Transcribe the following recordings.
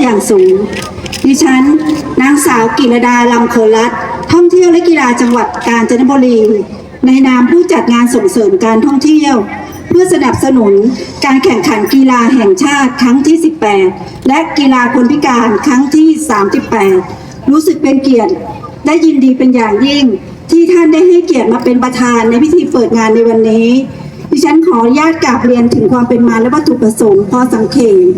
อย่างสูง ดิฉัน นางสาวกิรดาลำโคลัดท่องเที่ยวและกีฬาจังหวัดกาญจนบุรี ในนามผู้จัดงานส่งเสริมการท่องเที่ยว เพื่อสนับสนุนการแข่งขันกีฬาแห่งชาติครั้งที่ 18 และกีฬาคนพิการครั้งที่ 38 รู้สึกเป็นเกียรติได้ยินดีเป็นอย่างยิ่ง ที่ท่านได้ให้เกียรติมาเป็นประธานในพิธีเปิดงานในวันนี้ ดิฉันขออนุญาตกราบเรียนถึงความเป็นมาและวัตถุประสงค์พอสังเขต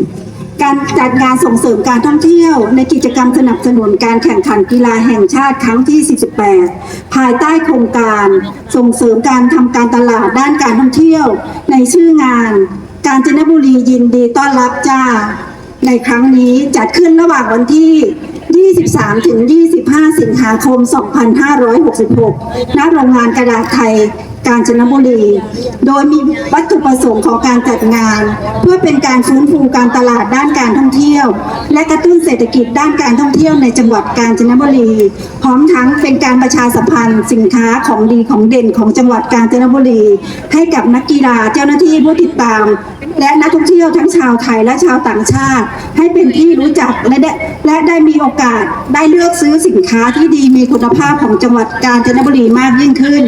การจัดงานส่งเสริมการท่องเที่ยว ในกิจกรรมสนับสนุนการแข่งขันกีฬาแห่งชาติครั้งที่ 48 ภายใต้โครงการส่งเสริมการทำการตลาดด้านการท่องเที่ยว ในชื่องาน การจนบุรียินดีต้อนรับจ้า ในครั้งนี้จัดขึ้นระหว่างวันที่23ถึง25 สิงหาคม 2566 ณ โรงงานกระดาษไทย กาญจนบุรี โดยมีวัตถุประสงค์ของการจัดงาน เพื่อเป็นการฟื้นฟูการตลาดด้านการท่องเที่ยว และกระตุ้นเศรษฐกิจด้านการท่องเที่ยวในจังหวัดกาญจนบุรี พร้อมทั้งเป็นการประชาสัมพันธ์สินค้าของดีของเด่นของจังหวัดกาญจนบุรี ให้กับนักกีฬาเจ้าหน้าที่ผู้ติดตาม และนักท่องเที่ยวทั้งชาวไทยและชาวต่างชาติ ให้เป็นที่รู้จักและได้และได้มีโอกาสได้เลือกซื้อสินค้าที่ดีมีคุณภาพของจังหวัดกาญจนบุรีมากยิ่งขึ้น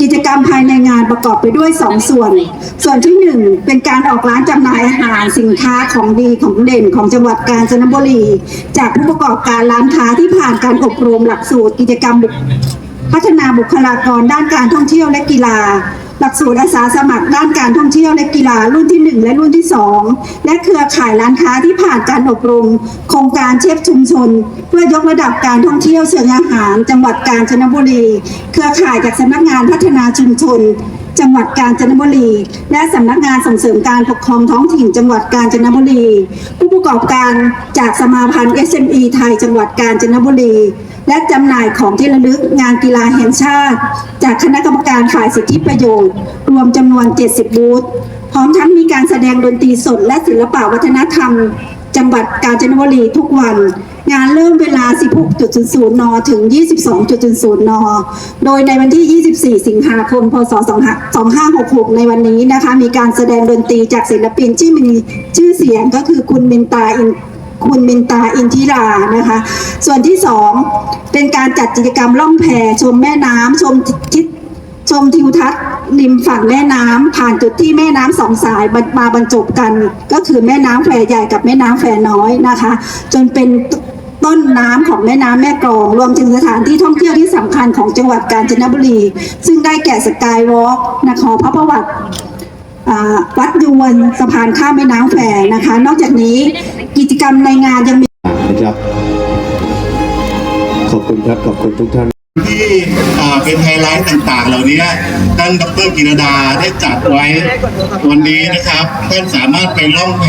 กิจกรรมภายในงานประกอบไปด้วย 2 ส่วน ส่วนที่ 1 เป็นการออกร้านจำหน่ายอาหารสินค้าของดีของเด่นของจังหวัดกาญจนบุรี จากผู้ประกอบการร้านค้าที่ผ่านการอบรมหลักสูตรกิจกรรมบุคพัฒนาบุคลากรด้านการท่องเที่ยวและกีฬา หลักสูตรอาสาสมัครด้านการท่องเที่ยวและกีฬารุ่นที่ 1 และรุ่นที่ 2 และเครือข่ายร้านค้าที่ผ่านการอบรมโครงการเชฟชุมชน เพื่อยกระดับการท่องเที่ยวเชิงอาหาร จังหวัดกาญจนบุรี เครือข่ายจากสำนักงานพัฒนาชุมชนจังหวัดกาญจนบุรี และสำนักงานส่งเสริมการปกครองท้องถิ่น จังหวัดกาญจนบุรี ผู้ประกอบการจากสมาพันธ์ SME ไทยจังหวัดกาญจนบุรี และจำหน่ายของที่ระลึกงานกีฬาแห่งชาติ จากคณะกรรมการฝ่ายสิทธิประโยชน์ รวมจำนวน 70 บูธพร้อมทั้งมีการแสดงดนตรีสดและศิลปะวัฒนธรรม จังหวัดกาญจนบุรีทุกวัน งานเริ่มเวลา 16.00 น ถึง 22.00 น โดยในวันที่ 24 สิงหาคม พศ 2566 ในวันนี้นะคะ มีการแสดงดนตรีจากศิลปินที่มีชื่อเสียงก็คือคุณมินตาอิน คุณมินตาอินทิรานะคะ ส่วนที่สองเป็นการจัดกิจกรรมล่องแพชมแม่น้ำชมทิศชมทิวทัศน์ริมฝั่งแม่น้ำผ่านจุดที่แม่น้ำสองสายมาบรรจบกัน ก็คือแม่น้ำแควใหญ่กับแม่น้ำแควน้อยนะคะ จนเป็นต้นน้ำของแม่น้ำแม่กลอง รวมถึงสถานที่ท่องเที่ยวที่สำคัญของจังหวัดกาญจนบุรี ซึ่งได้แก่สกายวอล์กนะคะพระประวัติ วัดยวนสะพานข้ามแม่น้ำแฝงนะคะ นอกจากนี้กิจกรรมในงานยังมีนะครับขอบคุณครับขอบคุณทุกท่าน ที่เป็นไฮไลท์ต่างๆ เหล่านี้ท่านดรกิรดาได้จัดไว้วันนี้นะครับท่านสามารถไปล่องแพ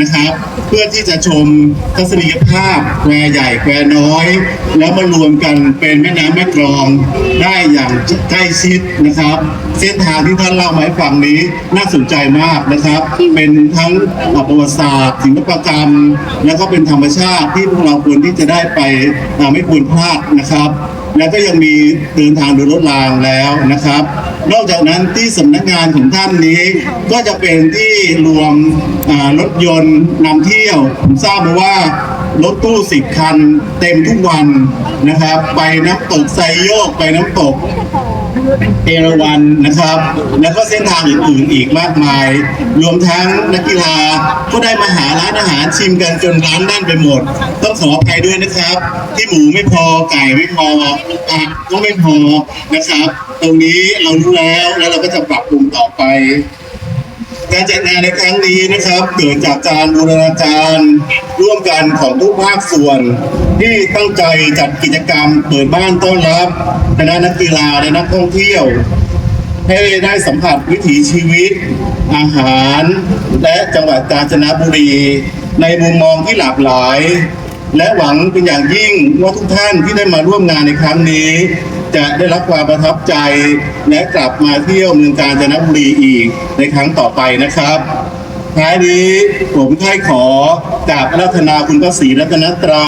นะครับ เพื่อที่จะชมทัศนียภาพแควใหญ่แควน้อย แล้วมารวมกันเป็นแม่น้ำแม่กลองได้อย่างใกล้ชิดนะครับ เส้นทางที่ท่านเล่ามาให้ฟังนี้น่าสนใจมากนะครับ เป็นทั้งประวัติศาสตร์ศิลปกรรม แล้วก็เป็นธรรมชาติที่พวกเราควรที่จะได้ไปไม่ควรพลาดนะครับแล้วก็ยังมีเดินทางโดยรถรางแล้วนะครับ นอกจากนั้นที่สำนักงานของท่านนี้ก็จะเป็นที่รวมรถยนต์นำเที่ยวผมทราบมาว่า รถตู้สิบคันเต็มทุกวันนะครับ ไปน้ำตกไซโยกไปน้ำตกเอราวันนะครับ แล้วก็เส้นทางอื่นๆอีกมากมาย รวมทั้งนักกีฬาก็ได้มาหาร้านอาหารชิมกันจนร้านแน่นไปหมด ต้องขออภัยด้วยนะครับ ที่หมูไม่พอไก่ไม่พออะก็ไม่พอนะครับ ตรงนี้เรารู้แล้วแล้วเราก็จะปรับปรุงต่อไป การจัดงานในครั้งนี้นะครับเกิดจากการบูรณาการร่วมกันของทุกภาคส่วน ที่ตั้งใจจัดกิจกรรมเปิดบ้านต้อนรับคณะนักกีฬาและนักท่องเที่ยวให้ได้สัมผัสวิถีชีวิต อาหาร และจังหวัดกาญจนบุรี ในมุมมองที่หลากหลาย และหวังเป็นอย่างยิ่งว่าทุกท่านที่ได้มาร่วมงานในครั้งนี้ จะได้รับความประทับใจ และกลับมาเที่ยวเมืองกาญจนบุรีอีกในครั้งต่อไปนะครับท้ายนี้ผมค่ายขอกราบรัธนาคุณพระศรีรัตนตรัย